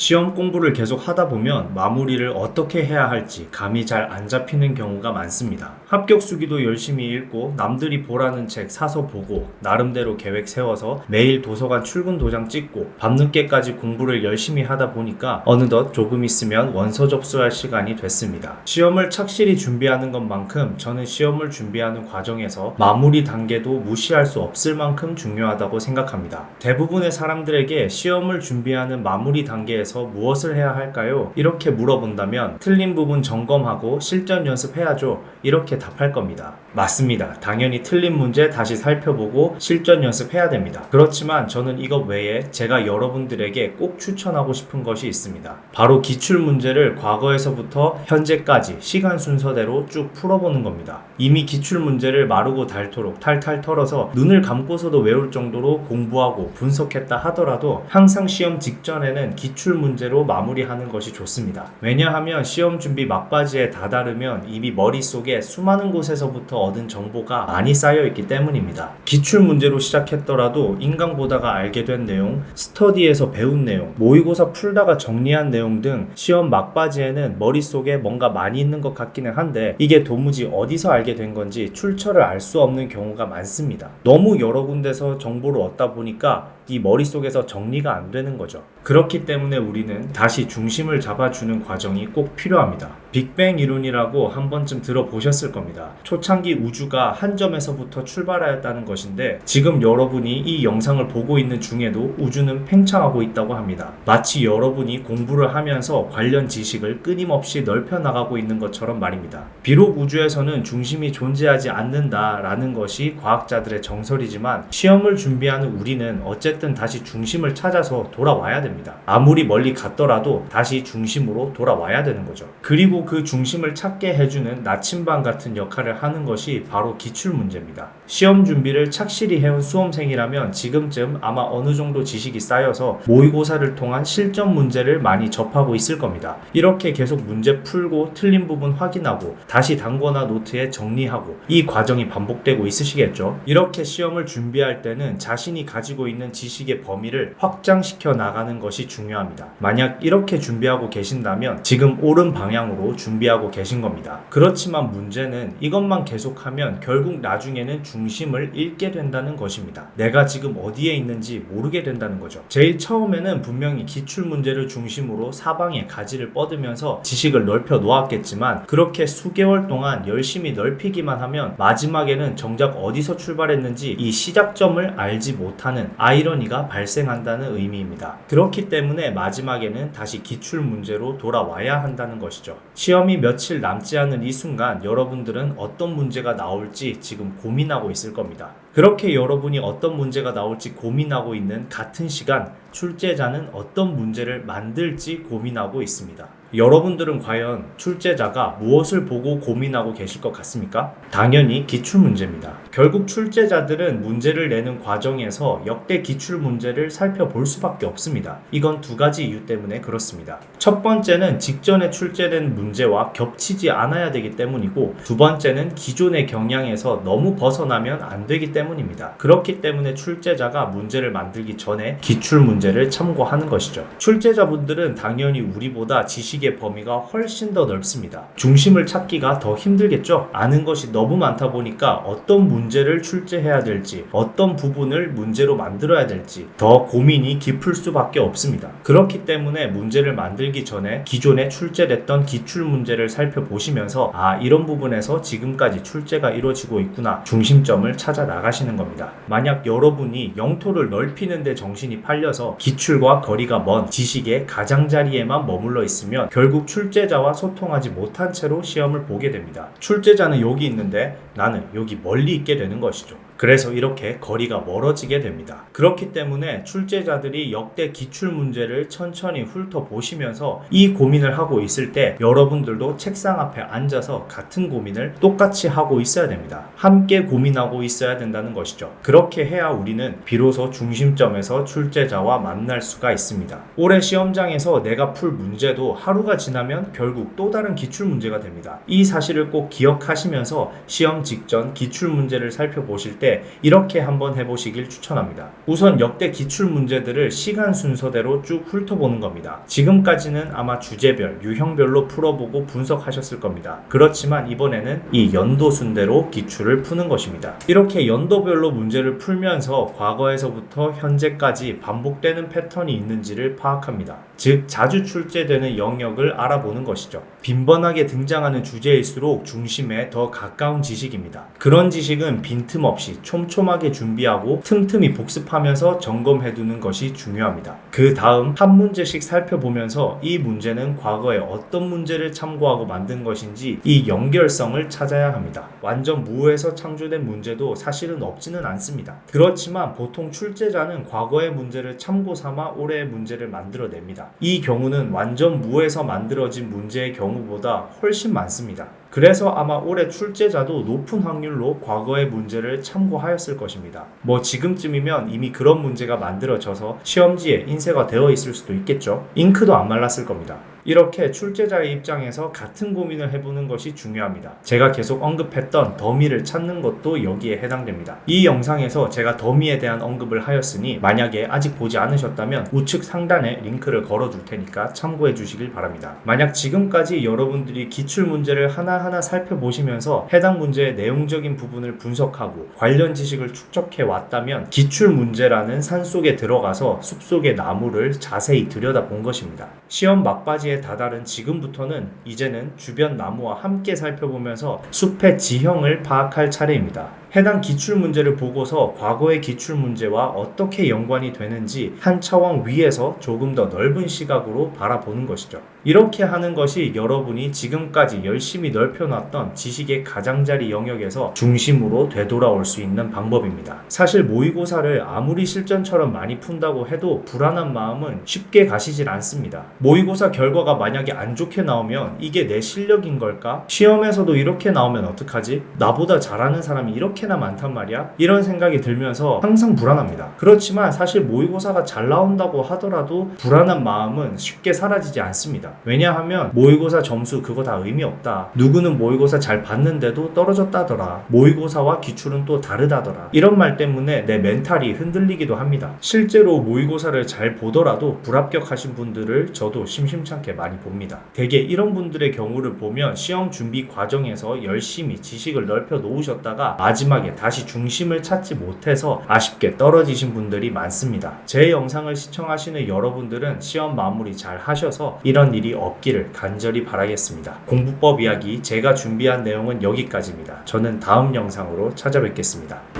시험 공부를 계속 하다 보면 마무리를 어떻게 해야 할지 감이 잘 안 잡히는 경우가 많습니다. 합격 수기도 열심히 읽고 남들이 보라는 책 사서 보고 나름대로 계획 세워서 매일 도서관 출근 도장 찍고 밤늦게까지 공부를 열심히 하다 보니까 어느덧 조금 있으면 원서 접수할 시간이 됐습니다. 시험을 착실히 준비하는 것만큼 저는 시험을 준비하는 과정에서 마무리 단계도 무시할 수 없을 만큼 중요하다고 생각합니다. 대부분의 사람들에게 시험을 준비하는 마무리 단계에서 무엇을 해야 할까요? 이렇게 물어본다면 틀린 부분 점검하고 실전 연습해야죠. 이렇게 답할 겁니다. 맞습니다. 당연히 틀린 문제 다시 살펴보고 실전 연습해야 됩니다. 그렇지만 저는 이것 외에 제가 여러분들에게 꼭 추천하고 싶은 것이 있습니다. 바로 기출 문제를 과거에서부터 현재까지 시간 순서대로 쭉 풀어보는 겁니다. 이미 기출 문제를 마르고 닳도록 탈탈 털어서 눈을 감고서도 외울 정도로 공부하고 분석했다 하더라도 항상 시험 직전에는 기출 문제로 마무리하는 것이 좋습니다. 왜냐하면 시험 준비 막바지에 다다르면 이미 머릿속에 수많은 곳에서부터 얻은 정보가 많이 쌓여 있기 때문입니다. 기출 문제로 시작했더라도 인강 보다가 알게 된 내용, 스터디에서 배운 내용, 모의고사 풀다가 정리한 내용 등 시험 막바지에는 머릿속에 뭔가 많이 있는 것 같기는 한데 이게 도무지 어디서 알게 된 건지 출처를 알 수 없는 경우가 많습니다. 너무 여러 군데서 정보를 얻다 보니까 이 머릿속에서 정리가 안 되는 거죠. 그렇기 때문에 우리는 다시 중심을 잡아주는 과정이 꼭 필요합니다. 빅뱅 이론이라고 한 번쯤 들어보셨을 겁니다. 초창기 우주가 한 점에서부터 출발하였다는 것인데 지금 여러분이 이 영상을 보고 있는 중에도 우주는 팽창하고 있다고 합니다. 마치 여러분이 공부를 하면서 관련 지식을 끊임없이 넓혀 나가고 있는 것처럼 말입니다. 비록 우주에서는 중심이 존재하지 않는다라는 것이 과학자들의 정설이지만 시험을 준비하는 우리는 어쨌든 다시 중심을 찾아서 돌아와야 됩니다. 아무리 멀리 갔더라도 다시 중심으로 돌아와야 되는 거죠. 그리고 그 중심을 찾게 해주는 나침반 같은 역할을 하는 것이 바로 기출 문제입니다. 시험 준비를 착실히 해온 수험생이라면 지금쯤 아마 어느 정도 지식이 쌓여서 모의고사를 통한 실전 문제를 많이 접하고 있을 겁니다. 이렇게 계속 문제 풀고 틀린 부분 확인하고 다시 단거나 노트에 정리하고 이 과정이 반복되고 있으시겠죠. 이렇게 시험을 준비할 때는 자신이 가지고 있는 지식의 범위를 확장시켜 나가는 것이 중요합니다. 만약 이렇게 준비하고 계신다면 지금 옳은 방향으로 준비하고 계신 겁니다. 그렇지만 문제는 이것만 계속하면 결국 나중에는 중심을 잃게 된다는 것입니다. 내가 지금 어디에 있는지 모르게 된다는 거죠. 제일 처음에는 분명히 기출 문제를 중심으로 사방에 가지를 뻗으면서 지식을 넓혀 놓았겠지만 그렇게 수개월 동안 열심히 넓히기만 하면 마지막에는 정작 어디서 출발했는지 이 시작점을 알지 못하는 아이러니가 발생한다는 의미입니다. 그렇기 때문에 마지막에는 다시 기출 문제로 돌아와야 한다는 것이죠. 시험이 며칠 남지 않은 이 순간 여러분들은 어떤 문제가 나올지 지금 고민하고 있을 겁니다. 그렇게 여러분이 어떤 문제가 나올지 고민하고 있는 같은 시간 출제자는 어떤 문제를 만들지 고민하고 있습니다. 여러분들은 과연 출제자가 무엇을 보고 고민하고 계실 것 같습니까? 당연히 기출 문제입니다. 결국 출제자들은 문제를 내는 과정에서 역대 기출 문제를 살펴볼 수밖에 없습니다. 이건 두 가지 이유 때문에 그렇습니다. 첫 번째는 직전에 출제된 문제와 겹치지 않아야 되기 때문이고 두 번째는 기존의 경향에서 너무 벗어나면 안 되기 때문입니다. 그렇기 때문에 출제자가 문제를 만들기 전에 기출 문제를 참고하는 것이죠. 출제자분들은 당연히 우리보다 지식의 범위가 훨씬 더 넓습니다. 중심을 찾기가 더 힘들겠죠? 아는 것이 너무 많다 보니까 어떤 문제를 출제해야 될지, 어떤 부분을 문제로 만들어야 될지 더 고민이 깊을 수밖에 없습니다. 그렇기 때문에 문제를 만들기 전에 기존에 출제됐던 기출 문제를 살펴보시면서 아, 이런 부분에서 지금까지 출제가 이루어지고 있구나. 중심점을 찾아 나가시는 겁니다. 만약 여러분이 영토를 넓히는데 정신이 팔려서 기출과 거리가 먼 지식의 가장자리에만 머물러 있으면 결국 출제자와 소통하지 못한 채로 시험을 보게 됩니다. 출제자는 여기 있는데 나는 여기 멀리 있게 되는 것이죠. 그래서 이렇게 거리가 멀어지게 됩니다. 그렇기 때문에 출제자들이 역대 기출 문제를 천천히 훑어보시면서 이 고민을 하고 있을 때 여러분들도 책상 앞에 앉아서 같은 고민을 똑같이 하고 있어야 됩니다. 함께 고민하고 있어야 된다는 것이죠. 그렇게 해야 우리는 비로소 중심점에서 출제자와 만날 수가 있습니다. 올해 시험장에서 내가 풀 문제도 하루가 지나면 결국 또 다른 기출 문제가 됩니다. 이 사실을 꼭 기억하시면서 시험 직전 기출 문제를 살펴보실 때때 이렇게 한번 해보시길 추천합니다. 우선 역대 기출 문제들을 시간 순서대로 쭉 훑어보는 겁니다. 지금까지는 아마 주제별, 유형별로 풀어보고 분석하셨을 겁니다. 그렇지만 이번에는 이 연도 순대로 기출을 푸는 것입니다. 이렇게 연도별로 문제를 풀면서 과거에서부터 현재까지 반복되는 패턴이 있는지를 파악합니다. 즉, 자주 출제되는 영역을 알아보는 것이죠. 빈번하게 등장하는 주제일수록 중심에 더 가까운 지식입니다. 그런 지식은 빈틈없이 촘촘하게 준비하고 틈틈이 복습하면서 점검해두는 것이 중요합니다. 그 다음 한 문제씩 살펴보면서 이 문제는 과거에 어떤 문제를 참고하고 만든 것인지 이 연결성을 찾아야 합니다. 완전 무에서 창조된 문제도 사실은 없지는 않습니다. 그렇지만 보통 출제자는 과거의 문제를 참고 삼아 올해의 문제를 만들어냅니다. 이 경우는 완전 무에서 만들어진 문제의 경우보다 훨씬 많습니다. 그래서 아마 올해 출제자도 높은 확률로 과거의 문제를 참고하였을 것입니다. 뭐 지금쯤이면 이미 그런 문제가 만들어져서 시험지에 인쇄가 되어 있을 수도 있겠죠. 잉크도 안 말랐을 겁니다. 이렇게 출제자의 입장에서 같은 고민을 해보는 것이 중요합니다. 제가 계속 언급했던 더미를 찾는 것도 여기에 해당됩니다. 이 영상에서 제가 더미에 대한 언급을 하였으니 만약에 아직 보지 않으셨다면 우측 상단에 링크를 걸어둘 테니까 참고해 주시길 바랍니다. 만약 지금까지 여러분들이 기출 문제를 하나하나 살펴보시면서 해당 문제의 내용적인 부분을 분석하고 관련 지식을 축적해 왔다면 기출 문제라는 산 속에 들어가서 숲 속의 나무를 자세히 들여다본 것입니다. 시험 막바지 에 다다른 지금부터는 이제는 주변 나무와 함께 살펴보면서 숲의 지형을 파악할 차례입니다. 해당 기출 문제를 보고서 과거의 기출 문제와 어떻게 연관이 되는지 한 차원 위에서 조금 더 넓은 시각으로 바라보는 것이죠. 이렇게 하는 것이 여러분이 지금까지 열심히 넓혀놨던 지식의 가장자리 영역에서 중심으로 되돌아올 수 있는 방법입니다. 사실 모의고사를 아무리 실전처럼 많이 푼다고 해도 불안한 마음은 쉽게 가시질 않습니다. 모의고사 결과가 만약에 안 좋게 나오면 이게 내 실력인 걸까? 시험에서도 이렇게 나오면 어떡하지? 나보다 잘하는 사람이 이렇게 나 많단 말이야? 이런 생각이 들면서 항상 불안합니다. 그렇지만 사실 모의고사가 잘 나온다고 하더라도 불안한 마음은 쉽게 사라지지 않습니다. 왜냐하면 모의고사 점수 그거 다 의미 없다. 누구는 모의고사 잘 봤는데도 떨어졌다더라. 모의고사와 기출은 또 다르다더라. 이런 말 때문에 내 멘탈이 흔들리기도 합니다. 실제로 모의고사를 잘 보더라도 불합격하신 분들을 저도 심심찮게 많이 봅니다. 대개 이런 분들의 경우를 보면 시험 준비 과정에서 열심히 지식을 넓혀 놓으셨다가 마지막에 다시 중심을 찾지 못해서 아쉽게 떨어지신 분들이 많습니다. 제 영상을 시청하시는 여러분들은 시험 마무리 잘 하셔서 이런 일이 없기를 간절히 바라겠습니다. 공부법 이야기 제가 준비한 내용은 여기까지입니다. 저는 다음 영상으로 찾아뵙겠습니다.